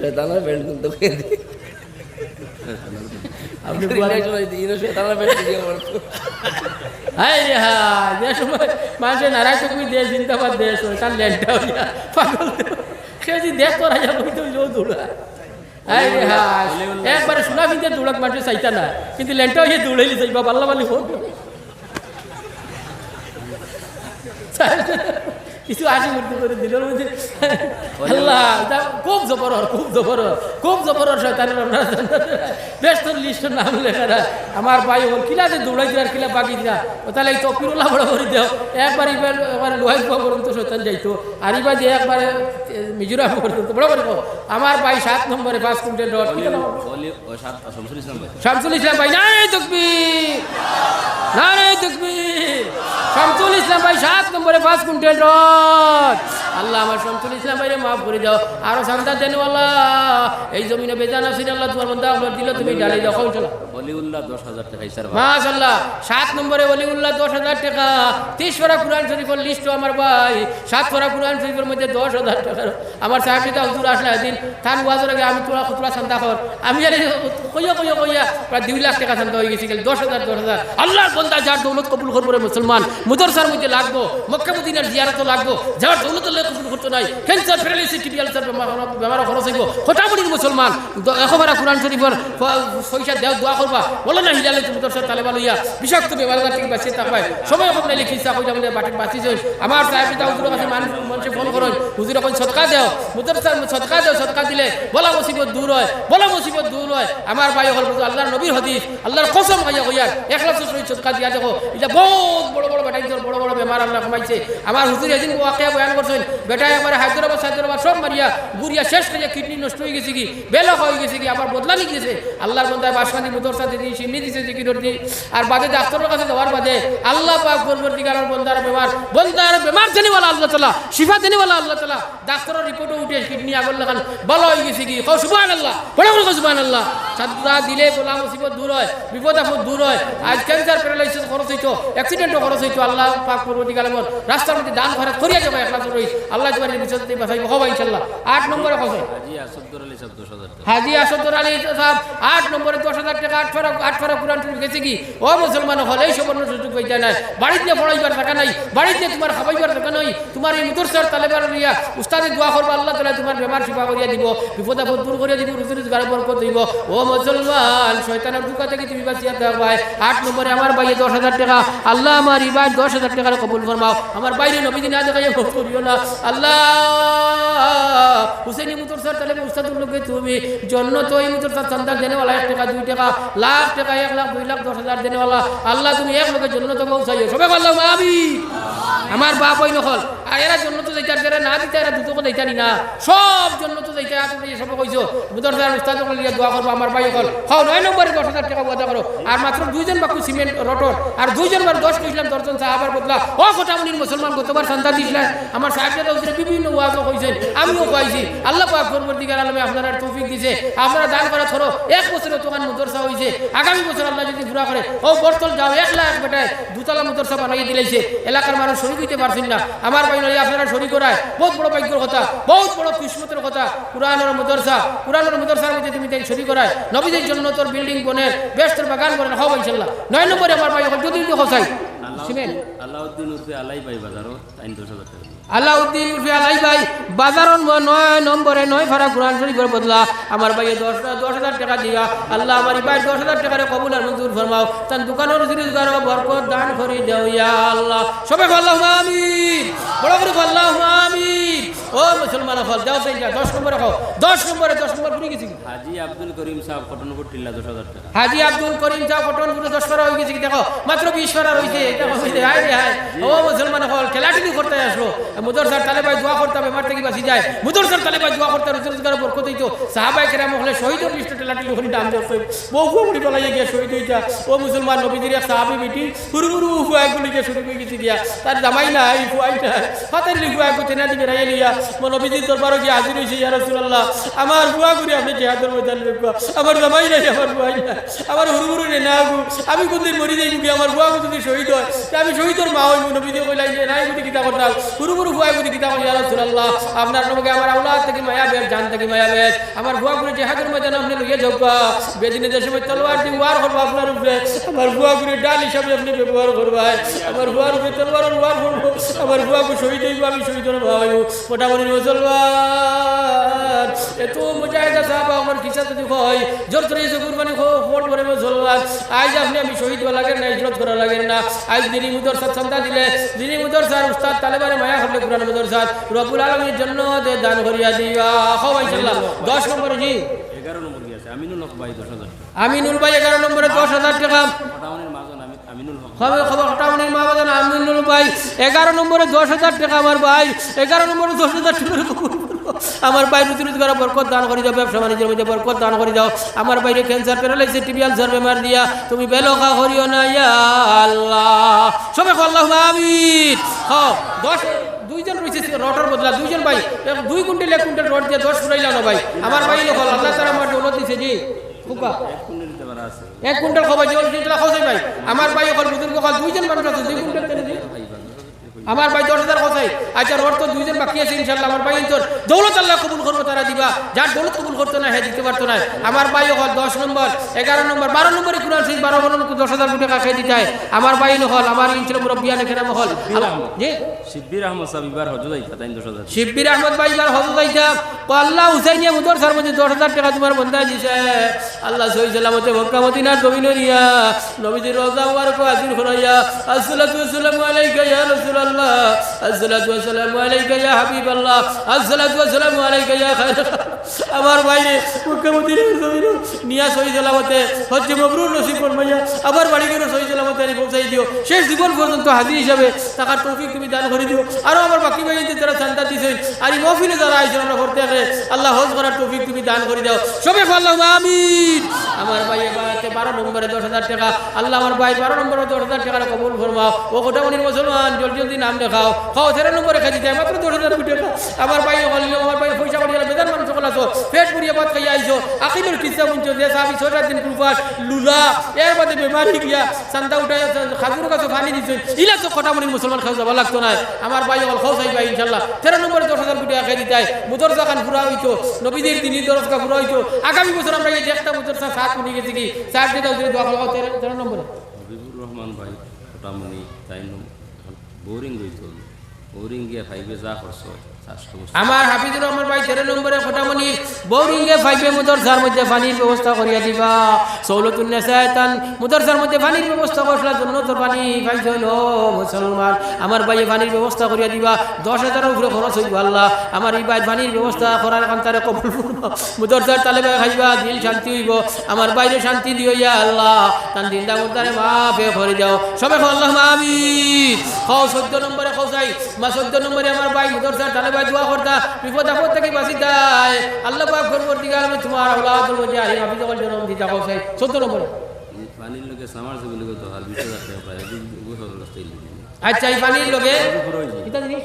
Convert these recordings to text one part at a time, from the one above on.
শেতানের belt কিন্তু আপনি সময় দিই শেতানের বেল্ট দিয়ে পড়তো রে হাই যে সময় মানুষের নারায় তুমি দেশ জিন্দাবাদ দেশ তার ল্যান্ডটা হইয়া পাগল সে যদি দেশ তো রাজা বই তো লো দৌড়া। রে হাই একবারে সোনা বিন্দে দৌড়াক মানুষ চাইতা না। কিন্তু ল্যান্ডটা হইয়া দৌড়াইলি যাইবা পাল্লা পাল্লি হোক কিছু আসি মূর্তি করে দিল আল্লাহ খুব জবর খুব জবর খুব জবর শয়তানের বেশ তোর লিস্টের নাম লেখা না। আমার ভাই ওর কিলা যে দৌড়াই দিলার কিলা বাকি দিলা। ও তাহলে এই তপিরুল্লাহ বড় করে দেও একবার এবার এবার লোহাই পোয়া পর্যন্ত শৈতান যাইতো। আর এবার যে একবারে মিজোরাম পর্যন্ত। বড় করে আমার ভাই সাত নম্বরে পাঁচ কুইন্টাল সাত শামসুল ইসলাম ভাই। ভাই নারে তকবীর। নারে তকবীর। শামসুল ইসলাম ভাই সাত নম্বরে পাঁচ কুইন্টাল আল্লাহ আমার শামসুল ইসলাম ভাইরে মাফ করে দাও। আরও সান্তা দেন আল্লাহ এই জমিনে বেজান আছেন আল্লাহ তোমার মধ্যে আমার দিল তুমি ডালি দাও বলিউল্লাহ দশ হাজার টাকা স্যার মাশাল্লাহ সাত নম্বরে অলিউল্লাহ দশ হাজার টাকা তিরিশ কুরআন শরীফের লিস্ট আমার ভাই সাত কুরআন শরীফের মধ্যে দশ হাজার আমার সাহেবটা হুজুর আসলে একদিন থান ওয়াজের আগে আমি তোরা আমি জানি কইয়া কইয়া কইয়া প্রায় দুই লাখ টাকা শান্তা হয়ে গেছি দশ হাজার দশ হাজার। আল্লাহর বন্দা যার দৌলত কবুল করব মুসলমান মুদরসার মধ্যে লাগবো মক্কা মদিনার জিয়ারত লাগবো। যার দৌলত কবুল করতে নাই ক্যান্সার প্যারালিসিস টিবি আলসার বেমার খরচ হইব। হঠাৎ মুসলমান এখবার কোরআন শরীফের পয়সা দেও দোয়া করবা, বলো না, হিলালে তুমি তোর সাথে তালেবা লইয়া বিষাক্ত বেমার থেকে বাঁচিয়ে থাকবাই সময় কম নাইলে খিসা কইটা বলে বাটির বাঁচি যাই আমার সাহেব পিতা হুজুরের কাছে মানুষ ফোন করেন, হুজুর, এখন সদকা দেও। মুতর সদকা দেও সদকা দিলে বলা মুসিবত দূর হয়, বলা মুসিবত দূর হয়। আমার ভাই হল আল্লাহর নবীর হদিস, আল্লাহর কসম কইয়ার এক লাখ সদকা দিয়া দেখো। এটা বহুত বড় বড় বেটাই বড় বড় বেমার আল্লাহ কমাইছে আমার হুজুর এদিন ওয়াকিয়া বয়ান করছেন। বেটা হায়দ্রাবাদ হায়দ্রাবাদ সব মারিয়া শেষ কিডনি নষ্ট হয়ে গেছে কি? হয়ে গেছে কি? আবার বদলানি গেছে আল্লাহর বন্দায় বাসমানি মুদরসা সিন্নি দিছে দি আর ডাক্তারের কাছে বাদে আল্লাহ পাক বন্দার বেমার বন্দার বেমার জানিওয়ালা আল্লাহ তালা শিফা জানিওয়ালা আল্লাহ তালা ডাক্তারের রিপোর্টও উঠে কিডনি লাগান ভালো হয়ে গেছে কি? কও সুবহান আল্লাহ বড় করে সুবহান আল্লাহ সাদা দিলে বলা মুসিবত দূর হয়, বিপদ আপদ দূর হয়। আজ ক্যান্সার প্যারালাইসিস খরচ হইতো অ্যাক্সিডেন্টও খরচ হইতো, আল্লাহ পাক পরবর্তীকালের মত রাস্তার মধ্যে দান খরচ করিয়া যাবে একলা আল্লাহ তোমার বিপদ থেকে বাঁচাইব। হবা ইনশাআল্লাহ। আট নম্বরে কসে হাজি আসাদুর আলী সাহেব দশ হাজার টাকা। হাজি আসাদুর আলী সাহেব নম্বরে টাকা আট ফারা আট ফারা কোরআন শরীফ গেছে কি? ও মুসলমান হলে এই সুবর্ণ সুযোগ পাইতে নাই। বাড়িতে পড়াইবার টাকা নাই। বাড়িতে তোমার খাবাইবার টাকা নাই। তোমার এই মুদরসার তালেবার লইয়া উস্তাদে দোয়া করব আল্লাহ তালা তোমার বেমার শিফা করিয়া দিব বিপদ আপদ দূর করিয়া দিব রুজি রোজগার বরকত দিব। ও মুসলমান শয়তানের থেকে তুমি বাঁচিয়া নম্বরে আমার বাইরে দশ হাজার টাকা। আল্লাহ আমার ইবার দশ হাজার টাকার কবুল ফরমাও। আমার বাইরে আজ দেখাইয়া ভোগ করিও না। আল্লাহ হুসেনি মুতরসার তাহলে উস্তাদুর লোকে তুমি? জন্য তো এই মুতর স্যার চান্দা দেনেওয়ালা এক টাকা, দুই টাকা, লাখ টাকা, এক লাখ, দুই লাখ, দশ হাজার দেনেওয়ালা। আল্লাহ, তুমি এক লোকের জন্য তো পৌঁছাইও। সবাই বললাম আমি আমার বাপ ওই নকল। এরা জন্য তো না দিতে, এরা দুটো যাইতারি না। সব জন্য তো যাইতে সবে কইছো। লিয়া দোয়া আমার খাও, নয় নম্বরে দশ হাজার টাকা করো। আর মাত্র দুইজন বাকু সিমেন্ট, রটর, আর দুইজন বার সাহাবার বদলা। ও কোটামুনির মুসলমান গতবার সন্তান দিছিলেন। আমার সাহেবরা উদ্রে বিভিন্ন কইছেন, আমিও পাইছি আল্লাহ পাক পরবর্তীকার আলমে আপনারা তৌফিক দিছে। আপনারা দান করা ধরো এক বছরে তোমার মুদরসা হইছে। আগামী বছর আল্লাহ যদি পুরা করে, ও বর্তল যাও, এক লাখ বেটায় দুতলা মুদরসা বানাই দিলেছে এলাকার মানুষ শরীর দিতে পারছেন না। আমার নয় আপনারা শরীর করায়। বহুত বড় ভাগ্যের কথা বহুত বড় কিসমতের কথা। কোরআনের মুদরসা কোরআনের মুদরসার মধ্যে তুমি তাই শরীর করায়। নবীদের জন্য তোর বিল্ডিং বনের বেস্তর বাগান বনের হব ইনশাল্লাহ নয় নম্বরে আমার ভাই যদি হসাই সিমেন্ট উর্ফে আলাই ভাই বাজারও তাই দশ হাজার টাকা আলাউদ্দিন উর্ফে আলাই ভাই বাজারন নয়, নম্বরে নয়, ফারা কোরআন শরীফের বদলা। আমার ভাইয়ে দশ দশ হাজার টাকা দিয়া, আল্লাহ আমার ভাই দশ হাজার টাকার কবুল আর মঞ্জুর ফরমাও। তার দোকানের জিনিস রোজগার বরকত দান করে দেও ইয়া আল্লাহ। সবাই আল্লাহ আমিন। বড় করে আল্লাহ আমিন। ও মুসলমান ফল দাও সেই দশ নম্বরে খাও। দশ নম্বরে দশ নম্বর পুরি গেছি। হাজি আব্দুল করিম সাহেব কটনপুর টিল্লা দশ হাজার টাকা। হাজি আব্দুল করিম সাহেব পটন পুরো দশ করা হয়ে গেছে দেখো? মাত্র বিশ এটা হইছে, হায় রে হায়। ও মুসলমান হল খেলাটিনি করতে আসলো মুদর স্যার তালে ভাই দোয়া করতে হবে মার থেকে বাঁচি যায়। মুদর স্যার তালে ভাই দোয়া করতে রুজি রোজগার বরকত হইতো সাহাবাই কেরাম হলে শহীদ লিস্ট টেলাটিনি হরি দাম দেখছে বহু মুড়ি বলাই গিয়া শহীদ হইতা। ও মুসলমান নবীদের এক সাহাবি বেটি হুরু হুরু ফুয়াই গুলি গিয়ে শুরু হয়ে গেছে গিয়া। তার জামাই নাই ফুয়াই নাই। হাতের লিখুয়াই কো তেনা দিকে রাই মো নবীদের গিয়ে হাজির হইছে, ইয়া রাসূলুল্লাহ, আমার বুয়া করি আপনি জিহাদের ময়দানে আমার জামাই নাই, আমার বুয়াই নাই, আমার হুরু হুরু নে না গো। আমি কোনদিন মরি যাই গিয়ে আমার বুয়া যদি শহীদ হয় আমি শহীদর মা হইব নবীজি কইলাই যে, নাই বুঝি কিতা করতাম গুরু গুরু ফুয়াই বুঝি কিতা করি রাসূলুল্লাহ? আপনার নবকে আমার আওলাদ থেকে মায়া বেশ, জান থেকে মায়া বেশ। আমার ফুয়া করে জেহাদের ময়দান আপনি লইয়া যাওকা বেদিনে যে সময় তলোয়ার দিয়ে ওয়ার করব আপনার উপরে, আমার ফুয়া করে ডাল হিসাবে আপনি ব্যবহার করবেন। আমার ফুয়ার উপরে তলোয়ার ওয়ার করব, আমার ফুয়া করে শহীদ হইব, আমি শহীদর মা হইব। মোটামুটি মুসলমান এত মুজাহিদা সাহাবা আমার কিসা যদি হয় জোর করে এসে কুরবানি ফোন করে মুসলমান আজ আপনি আমি শহীদ হওয়া লাগেন না ইজরত করা লাগেন না। আজ দিনী মুদর সাথ সন্তা দিলে দিনী মুদর স্যার উস্তাদ তালেবারে মায়া করলে কুরআন মুদর সাথ রবুল আলমীর জন্য দে দান করিয়া দিবা। হো ইনশাল্লাহ দশ নম্বরে জি। এগারো নম্বর আছে? আমিনুল হক ভাই দশ হাজার আমিনুল ভাই এগারো নম্বরে দশ হাজার টাকা। খবর টাউনের মা বাজান আমিনুল ভাই। এগারো নম্বরে দশ হাজার টাকা আমার ভাই। এগারো নম্বরে দশ হাজার টাকা আমার ভাই। রুজি রোজগার বরকত দান করে দাও ব্যবসা বাণিজ্যের মধ্যে বরকত দান করে দাও। আমার বাইরে ক্যান্সার প্যারালাইসিস টিবি আলসার বেমার দিয়া তুমি বেলকা করিও না ইয়া আল্লাহ। সবাই আল্লাহ আমিন। হ দশ দুইজন রয়েছে রটার বদলা দুইজন ভাই। দুই কুইন্টাল এক কুইন্টাল রড দিয়ে দশ ফুরাইলা না ভাই। আমার ভাই লোক আল্লাহ তারা আমার দৌলত দিছে জি। কুকা এক কুইন্টাল খাবার জল তিনটা খাওয়াই ভাই আমার ভাই অকল বুজুর্গ খাল দুইজন মানুষ আছে দুই কুইন্টাল কেন আমার ভাই দশ হাজার কথাই আচ্ছা রোড তো দুইজন বাকি আছে ইনশাল্লাহ আমার ভাই তোর দৌলত আল্লাহ কবুল করব তারা দিবা। যার দৌলত কবুল করতো না হ্যাঁ দিতে পারতো না। আমার ভাই হল দশ নম্বর এগারো নম্বর বারো নম্বরে কুরান শরীফ বারো নম্বর দশ হাজার টাকা খেয়ে দিতে হয় আমার ভাই হল আমার ইনশাল্লাহ মুরব্বিয়ান এখানে হল শিব্বির আহমদ। সাহেব এবার হজ যাইতা তাই দশ হাজার? শিব্বির আহমদ ভাই এবার হজত আইতা ও আল্লাহ হুসাইনিয়া মুদর মধ্যে দশ হাজার টাকা তোমার বন্ধা দিছে আল্লাহ সহি সালামতে মক্কা, মদিনার জমিন নিয়া নবীজির রোজা মুবারক আজির করাইয়া আসসালাতু ওয়াসসালামু আলাইকা ইয়া রাসূলুল্লাহ, আসসালাতু ওয়াসসালামু আলাইকা ইয়া হাবিবাল্লাহ, আসসালাতু ওয়াসসালামু আলাইকা ইয়া আমার বাইরে নিয়া সহি সালামতে হজ্জে মাবরুর নসিব ফরমাইয়া আবার বাড়ি করে সহি সালামতে পৌঁছাই দিও। শেষ জীবন পর্যন্ত হাজির হিসাবে টাকার তৌফিক তুমি দান করে দিও। আরও আমার বাকি ভাই যারা চান্দা দিছেন, আর এই মহফিলে যারা আইছেন, আমরা করতে আসে আল্লাহ হজ করার তৌফিক তুমি দান করে দাও। সবে আল্লাহ আমিন। আমার ভাই এবারে বারো নম্বরে দশ হাজার টাকা। আল্লাহ আমার ভাই বারো নম্বরে দশ হাজার টাকা কবুল ফরমাও। ও কোটামণির মুসলমান, জলদি জলদি নাম দেখাও। খাও তেরো নম্বরে খাই দিতে মাত্র দশ হাজার কোটি টাকা। আমার ভাই বলল আমার ভাই পয়সা করিয়া বেদার মানুষ সকল আছো। পেট পুরিয়া ভাত খাইয়া আইছো। আকিলের কিস্তা বুনছো যে সাবি ছটা দিন কুরবান লুলা, এর বাদে বেমারি গিয়া চান্দা উঠাই খাজুর কাছে পানি দিছেন ইলা তো কোটামণির মুসলমান খাওয়া যাওয়া লাগতো না। আমার ভাই অল খাও চাইবা ইনশাল্লাহ তেরো নম্বরে দশ হাজার কোটি টাকা দিতে মুদরজা খান পুরা হইতো নবীদের দিনই দরজা পুরা হইতো আগামী বছর আমরা এই একটা সাত কোটি গেছি কি? চার দিন দোয়া খাওয়া তেরো নম্বরে। হবিবুর রহমান ভাই মোটামুটি তাই বোরিং গিয়া ফাইভে যা খরচ আমার হাফিজুর রহমান ভাই তেরো নম্বরে ফটামনি, বৌরিংয়ে ফাইভে মুদরসার মধ্যে পানির ব্যবস্থা করিয়া দিবা। সৌলতুন্নেসায়তান মুদরসার মধ্যে পানির ব্যবস্থা করছিলার জন্য তোর পানি পাইছ হইল মুসলমান। আমার ভাইয়ে পানির ব্যবস্থা করিয়া দিবা, দশ হাজারের উপরে খরচ হইব আল্লাহ। আমার এই ভাই পানির ব্যবস্থা করার কান তারে কবল মুদরসার তালে ভাই খাইবা, দিল শান্তি হইব। আমার বাইরে শান্তি দিও ইয়া আল্লাহ। তান দিন দামুর তারে মাফে করে দাও। সবে আল্লাহ আমিন। খাও চোদ্দ নম্বরে খাও যাই। মা চোদ্দ নম্বরে আমার ভাই মুদরসার তালে ভাই দোয়া করতা বিপদ আপদ থেকে বাঁচি দেয় আল্লাহ পাক করব দিগার আমি তোমার আওলাদের যে আহি হাফিজ আমার জন্ম দি যাব চাই চোদ্দ নম্বরে। পানির লোকে সামার সেগুলি করতে টাকা পায় আচ্ছা এই পানির লগে এটা জিনিস?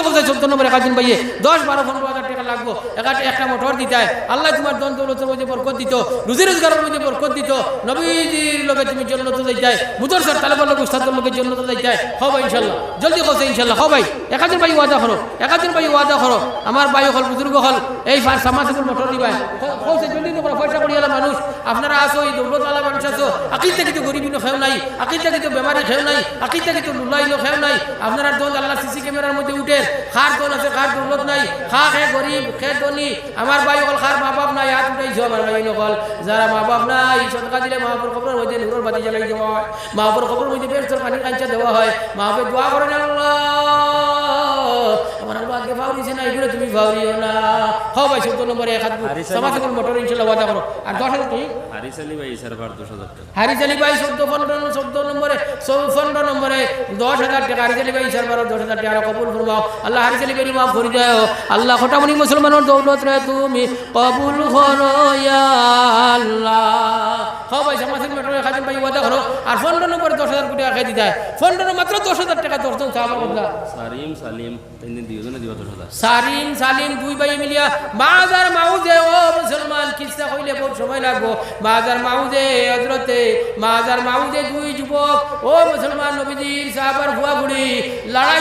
তো কোথায় চোদ্দ নম্বরে একজন ভাইয়ে দশ বারো পনেরো হাজার লাগবো। একটা একটা মোটর দিতে হয় আল্লাহ তোমার দন দৌলতের মধ্যে বরকত দিত। রুজি রোজগারের মধ্যে বরকত দিত। নবীজির লোকের তুমি জন্য তো যাই মুদর স্যার তালেবার লোক উস্তাদের লোকের জন্য তো যাই হব ইনশাল্লাহ। জলদি কছে ইনশাল্লাহ। হ ভাই একাদিন ভাই ওয়াদা করো। একাদিন ভাই ওয়াদা করো। আমার ভাই হল, বুজুর্গ হল। এই ফার সামাজিক মোটর দিবাই কৌশে জলদি তো পয়সা করি মানুষ। আপনারা আসো, এই দৌলত আলা মানুষ আসো। আকিল থেকে তো গরিবী খেও নাই। আকিল থেকে তো বেমারি খেও নাই। আকিল থেকে তো লুলাইলো খেও নাই। আপনারা দল আল্লাহ সিসি ক্যামেরার মধ্যে উঠে খার দোল আছে খার দৌলত নাই। খা খে গরিব। খে ধনী আমার ভাই অকল খার মা বাপ নাই হাত উঠাইছো আমার ভাই নকল। যারা মা বাপ নাই, সদকা দিলে মহাপুর খবর মধ্যে নুরুর বাতি জ্বালাই দেওয়া হয়। মহাপুর খবর মধ্যে বেশ পানি কাঞ্চা দেওয়া হয়। মাহপুর দোয়া করেন, আল্লাহ। আমার করেছে না এগুলো তুমি ভাবরিও না। হও ভাই চোদ্দ নম্বরে এক হাত সমাজ মোটর ইনশাল্লাহ ওয়াদা করো। আর দশ হাজার কি? হারিস আলী ভাই সার্ভার দশ হাজার টাকা হারিস আলী ভাই চোদ্দ পনেরো চোদ্দ নম্বরে পনেরো নম্বরে দশ হাজার টাকা। হারিস আলী ভাই সার্ভার দশ হাজার টাকা। কবুল ফরমাও। আল্লাহ হারিস আলী ভাই মাফ করে দাও। আল্লাহ খোটামণি মুসলমানের দৌলত রে তুমি কবুল করো আল্লাহ। হ্যাঁ ভাই সমাজের মেট্রো এক হাজার ভাই ওয়াদা করো। আর পনেরো নম্বরে দশ হাজার কোটি টাকা দিতে হয় পনেরো মাত্র দশ হাজার টাকা দশ জন বদলা সারিম সালিম তিন দিন দুজনে দিবা দশ হাজার সালিম দুই ভাই মিলিয়া মাজার মাউজে, ও মুসলমান, কিসা কইলে বহুত সময় লাগবো? মাজার মাউজে হজরতে মাজার মাউজে দুই যুবক, ও মুসলমান নবীজির সাহাবার ভুয়া বুড়ি, লড়াই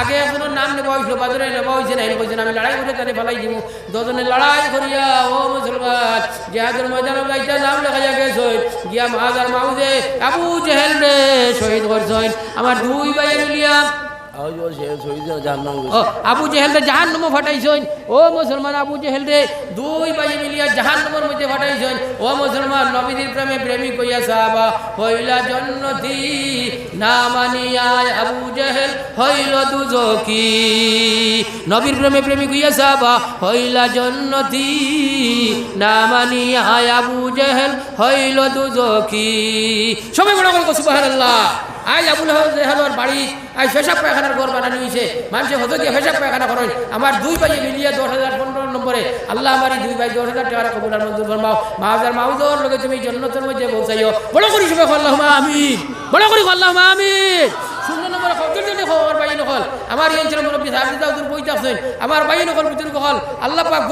আগে একজনের নাম হয়েছিল, বাজারে হয়েছে না কইছেন আমি লড়াই করে তারে ফেলাই দিব দুজনে লড়াই করিয়া, ও মুসলমান, জেহাদের ময়দান গাইটা নাম লেখা গেছে। গিয়া মাজার মাউজে আবু জেহেল রে শহীদ করছেন আমার দুই ভাই মিলিয়া আবু জেহেল জাহান নমো ফাটাইছইন ও মুসলমান আবু জেহেল রে দুই ভাই মিলিয়া জাহান নমর মধ্যে ফাটাইছইন ও মুসলমান নবীদের প্রেমে প্রেমিক হইয়া সাহাবা, হইলা জন্নতি, না মানিয়ায় আবু জেহেল, হইল দুজকি। নবীর প্রেমে প্রেমিক হইয়া সাহাবা, হইলা জন্নতি, না মানিয়ায় আবু জেহেল, হইল দুজকি। সবাই মনে করো সুবহানাল্লাহ। আজ আবুল হেলোর বাড়ি আজ পেশাব পায়খানার ঘর বানানো হয়েছে মানুষের হতো গিয়ে পেশাব পায়খানা করেন। আমার দুই ভাই মিলিয়ে দশ হাজার পনেরো নম্বরে। আল্লাহ আমার দুই ভাই, দশ হাজার টাকার কবুলার মঞ্জুর ফরমাও। মাহাজার মাহুদর লোকে তুমি জন্নতের মধ্যে পৌঁছাইও। বড় করি সবাই আল্লাহ আমি বড় করি আল্লাহ আমি কত দেখো আমার এই অঞ্চলের মুরব্বী সাহেব আমার ভাই নকল ভিতরে কল আল্লাহ পাক